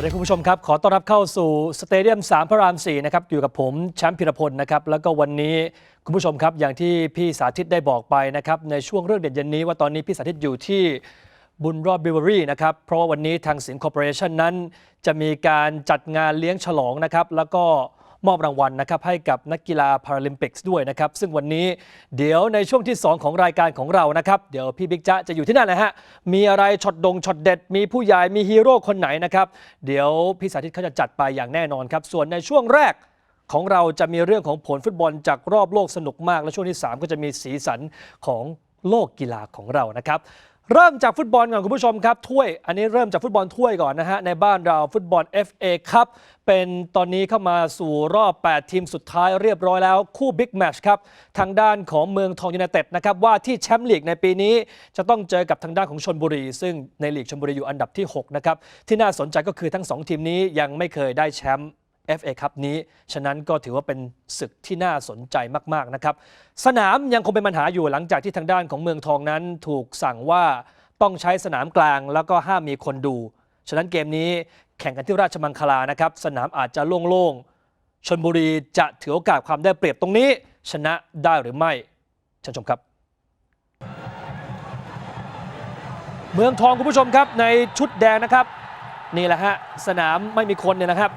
วัสดีคุณผู้ชมครับ ขอต้อนรับเข้าสู่สเตเดียม3พระราม4นะครับอยู่กับผมแชมป์พิรพลนะครับแล้วก็วันนี้คุณผู้ชมครับอย่างที่พี่สาธิตได้บอกไปนะครับในช่วงเรื่องเด่นเย็นนี้ว่าตอนนี้พี่สาธิตอยู่ที่บุญรอดบิวเวอรี่นะครับเพราะว่าวันนี้ทางสิงห์คอร์ปอเรชันนั้น จะมีการจัดงานเลี้ยงฉลองนะครับแล้วก็ มอบรางวัลนะครับให้กับนักกีฬาพาราลิมปิกส์ด้วยนะครับซึ่งวันนี้เดี๋ยวในช่วงที่ 2 ของรายการของเรานะครับเดี๋ยวพี่บิ๊กจ๊ะจะอยู่ที่นั่นนะฮะมีอะไรช็อตดงช็อตเด็ด มีผู้ใหญ่มีฮีโร่คนไหนนะครับเดี๋ยวพี่สาธิตเขาจะจัดไปอย่างแน่นอนครับส่วนในช่วงแรกของเราจะมีเรื่องของผลฟุตบอลจากรอบโลกสนุกมาก และช่วงที่ 3 ก็จะมีสีสันของโลกกีฬาของเรานะครับ เริ่มจากฟุตบอลก่อนคุณผู้ชมครับถ้วย อันนี้เริ่มจากฟุตบอลถ้วยก่อนนะฮะ ในบ้านเราฟุตบอล FA ครับ เป็นตอนนี้เข้ามาสู่รอบ 8 ทีมสุดท้ายเรียบร้อยแล้ว คู่บิ๊กแมชครับ ทางด้านของเมืองทองยูไนเต็ดนะครับ ว่าที่แชมป์ลีกในปีนี้ จะต้องเจอกับทางด้านของชนบุรี ซึ่งในลีกชนบุรีอยู่อันดับที่หกนะครับ ที่น่าสนใจก็คือทั้งสองทีมนี้ยังไม่เคยได้แชมป์ FA ครับนี้ ฉะนั้นก็ถือว่าเป็นศึกที่น่าสนใจมาก ๆ นะครับ สนามยังคงเป็นปัญหาอยู่หลังจากที่ทางด้านของเมืองทองนั้น ถูกสั่งว่าต้องใช้สนามกลางแล้วก็ห้ามมีคนดู ฉะนั้นเกมนี้แข่งกันที่ราชมังคลานะครับ สนามอาจจะโล่งๆชนบุรีจะถือโอกาสความได้เปรียบตรงนี้ ชนะได้หรือไม่เชิญชมครับ เมืองทองคุณผู้ชมครับในชุดแดงนะครับ นี่แหละฮะสนามไม่มีคนเนี่ยนะครับ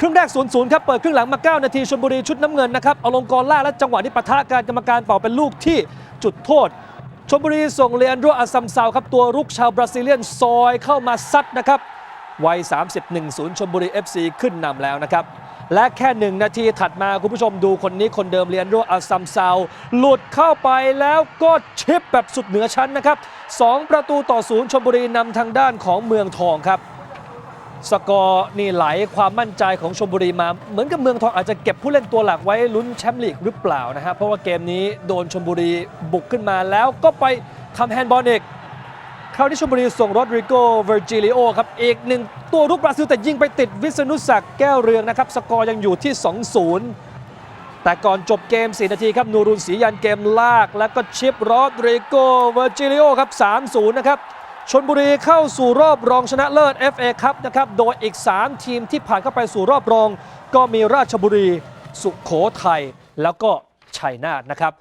ครึ่งแรก0-0ครับ เปิดครึ่งหลังมา 9 นาทีชลบุรีชุดน้ำเงินนะครับเอาลงกรล่าและจังหวะนี้ปะทะการกรรมการเป่าเป็นลูกที่จุดโทษชลบุรีส่งเลอันโดรอาซัมซาวครับ ตัวรุกชาวบราซิเลียนซอยเข้ามาซัดนะครับวัย 31 0ชลบุรี FC ขึ้นนำแล้วนะครับ และแค่ 1 นาทีถัดมาคุณผู้ชมดูคนนี้คนเดิมเลียนโดอาซัมซาวหลุดเข้าไปแล้วก็ชิปแบบสุดเหนือชั้นนะครับสองประตูต่อศูนย์ชลบุรีนำทางด้านของเมืองทองครับ สกอร์นี่ไหลความมั่นใจของชมบุรีมา เหมือนกับเมืองทองอาจจะเก็บผู้เล่นตัวหลักไว้ลุ้นแชมป์ลีกหรือเปล่านะฮะเพราะว่าเกมนี้โดนชมบุรีบุกขึ้นมาแล้วก็ไปทำแฮนด์บอลอีกคราวนี้ชมบุรีส่งโรดริโกเวอร์จิลิโอครับอีกหนึ่งตัวรุกบราซิลแต่ยิงไปติดวิษณุศักดิ์แก้วเรืองนะครับสกอร์ยังอยู่ที่ 2-0 แต่ก่อนจบเกม 4 นาทีครับนูรุนศรียันเกมลาก แล้วก็ชิปโรดริโกเวอร์จิลิโอครับ 3-0 นะครับ ชนบุรีเข้าสู่รอบรองชนะเลิศ FA ครับนะครับ โดยอีก 3 ทีมที่ผ่านเข้าไปสู่รอบรอง ก็มีราชบุรี สุขโขทัย แล้วก็ชัยนาทนะครับ